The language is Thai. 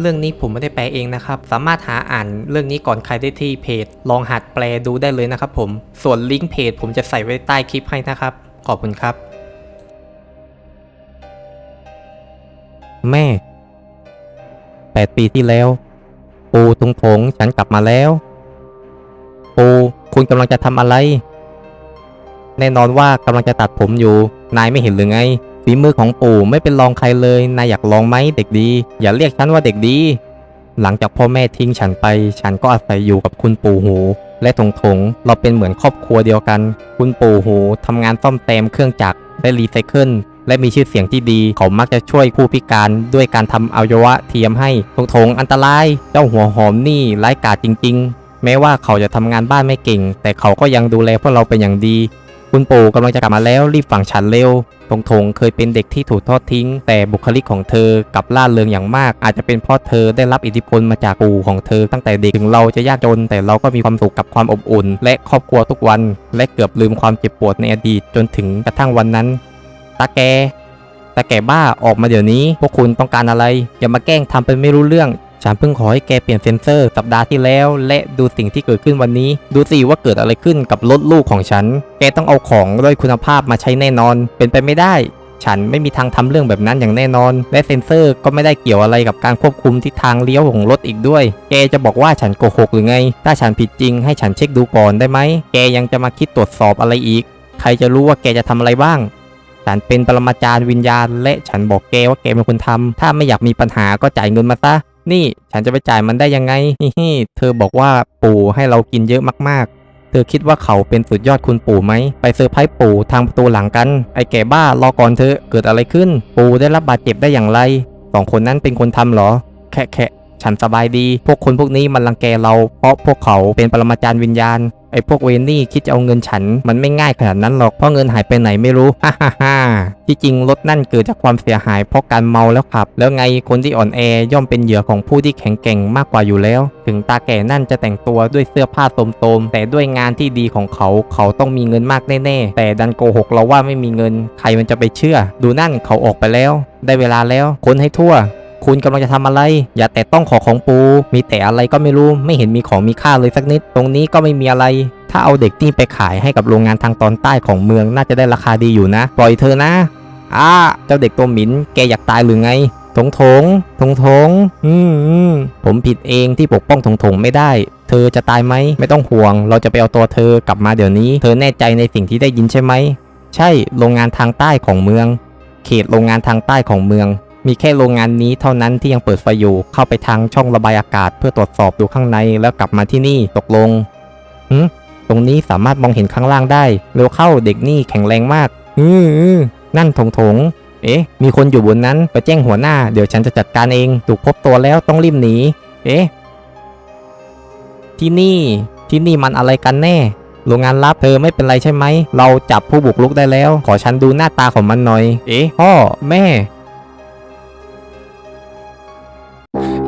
เรื่องนี้ผมไม่ได้แปลเองนะครับ สามารถหาอ่านเรื่องนี้ก่อนใครได้ที่เพจ ลองหัดแปลดูได้เลยนะครับผม ส่วนลิงก์เพจผมจะใส่ไว้ใต้คลิปให้นะครับ ขอบคุณครับ แม่แปดปีที่แล้ว ปูทุงผงฉันกลับมาแล้ว ปูคุณกำลังจะทำอะไร แน่นอนว่ากำลังจะตัดผมอยู่ นายไม่เห็นหรือไงฝีมือของปู่ไม่เป็นรองใครเลย นายอยากลองไหมเด็กดี อย่าเรียกฉันว่าเด็กดี หลังจากพ่อแม่ทิ้งฉันไป ฉันก็อาศัยอยู่กับคุณปู่หู และถงถงเราเป็นเหมือนครอบครัวเดียวกัน คุณปู่หูทำงานซ่อมแซมเครื่องจักรและรีไซเคิลและมีชื่อเสียงที่ดี เขามักจะช่วยผู้พิการด้วยการทำอวัยวะเทียมให้ถงถงอันตราย เจ้าหัวหอมนี่ร้ายกาจจริง ๆ แม้ว่าเขาจะทำงานบ้านไม่เก่ง แต่เขาก็ยังดูแลพวกเราเป็นอย่างดี คุณปู่กำลังจะกลับมาแล้วรีบฝังฉันเร็วทงทงเคยเป็นเด็กที่ถูกทอดทิ้ง แต่บุคลิกของเธอกลับล่าเริงอย่างมาก อาจจะเป็นเพราะเธอได้รับอิทธิพลมาจากปู่ของเธอ ตั้งแต่เด็กถึงเราจะยากจน แต่เราก็มีความสุขกับความอบอุ่น และครอบครัวทุกวัน และเกือบลืมความเจ็บปวดในอดีตจนถึงกระทั่งวันนั้นตาแกตาแก่บ้าออกมาเดี๋ยวนี้ พวกคุณต้องการอะไรอย่ามาแกล้งทำเป็นไม่รู้เรื่อง ฉันเพิ่งขอให้แกเปลี่ยนเซ็นเซอร์สัปดาห์ที่แล้ว และดูสิ่งที่เกิดขึ้นวันนี้ ดูสิว่าเกิดอะไรขึ้นกับรถลูกของฉัน แกต้องเอาของด้อยคุณภาพมาใช้แน่นอน เป็นไปไม่ได้ ฉันไม่มีทางทำเรื่องแบบนั้นอย่างแน่นอน และเซ็นเซอร์ก็ไม่ได้เกี่ยวอะไรกับการควบคุมทิศทางเลี้ยวของรถอีกด้วย แกจะบอกว่าฉันโกหกหรือไง ถ้าฉันผิดจริงให้ฉันเช็คดูก่อนได้ไหม แกยังจะมาคิดตรวจสอบอะไรอีก ใครจะรู้ว่าแกจะทำอะไรบ้างฉันเป็นปรมาจารย์วิญญาณ และฉันบอกแกว่าแกเป็นคนทำถ้าไม่อยากมีปัญหาก็จ่ายเงินมาซะ นี่ฉันจะไปจ่ายมันได้ยังไงฮิฮิเธอบอกว่าปู่ให้เรากินเยอะมากๆ เธอคิดว่าเขาเป็นสุดยอดคุณปู่ไหม ไปเซอร์ไพรส์ปู่ทางประตูหลังกัน ไอ้แก่บ้ารอก่อนเธอเกิดอะไรขึ้น ปู่ได้รับบาดเจ็บได้อย่างไรสองคนนั้นเป็นคนทำเหรอ แคะแคะ ฉันสบายดี พวกคนพวกนี้มันรังแกเรา เพราะพวกเขาเป็นปรมาจารย์วิญญาณไอ้พวกเวนนี่คิดจะเอาเงินฉัน มันไม่ง่ายขนาดนั้นหรอก เพราะเงินหายไปไหนไม่รู้ ฮ่าฮ่าฮ่าที่จริงรถนั่นเกิดจากความเสียหายเพราะการเมาแล้วขับ แล้วไงคนที่อ่อนแอย่อมเป็นเหยื่อของผู้ที่แข็งแกร่งมากกว่าอยู่แล้ว ถึงตาแก่นั่นจะแต่งตัวด้วยเสื้อผ้าโทมๆแต่ด้วยงานที่ดีของเขา เขาต้องมีเงินมากแน่ๆ แต่ดันโกหกเราว่าไม่มีเงิน ใครมันจะไปเชื่อ ดูนั่นเขาออกไปแล้ว ได้เวลาแล้ว ค้นให้ทั่ว คุณกำลังจะทำอะไร อย่าแต่ต้องขอของปู มีแต่อะไรก็ไม่รู้ ไม่เห็นมีของมีค่าเลยสักนิด ตรงนี้ก็ไม่มีอะไร ถ้าเอาเด็กนี่ไปขายให้กับโรงงานทางตอนใต้ของเมืองน่าจะได้ราคาดีอยู่นะ ปล่อยเธอนะ อ้า เจ้าเด็กตัวหมิน แกอยากตายหรือไงถงถงถงถงอืมอืมผมผิดเองที่ปกป้องถงถงไม่ได้ เธอจะตายไหม ไม่ต้องห่วง เราจะไปเอาตัวเธอกลับมาเดี๋ยวนี้ เธอแน่ใจในสิ่งที่ได้ยินใช่ไหม ใช่ โรงงานทางใต้ของเมือง เขตโรงงานทางใต้ของเมือง มีแค่โรงงานนี้เท่านั้นที่ยังเปิดไฟอยู่ เข้าไปทางช่องระบายอากาศ เพื่อตรวจสอบดูข้างในแล้วกลับมาที่นี่ตกลงหืมตรงนี้สามารถมองเห็นข้างล่างได้ เร็วเข้าเด็กนี่แข็งแรงมาก อืออนั่นถงถงเอ๊ะ มีคนอยู่บนนั้น ไปแจ้งหัวหน้า เดี๋ยวฉันจะจัดการเอง ถูกพบตัวแล้วต้องรีบหนี เอ๊ะ ที่นี่ ที่นี่มันอะไรกันแน่ โรงงานลับเธอไม่เป็นไรใช่ไหม เราจับผู้บุกรุกได้แล้ว ขอฉันดูหน้าตาของมันหน่อย เอ๊ะ พ่อ แม่